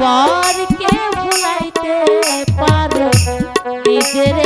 পরকে ভুলাইতে পারো। নিজের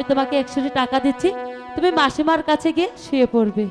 আমি তোমাকে একশো টাকা দিচ্ছি। তুমি মাসিমার কাছে গিয়ে শুয়ে পড়বে।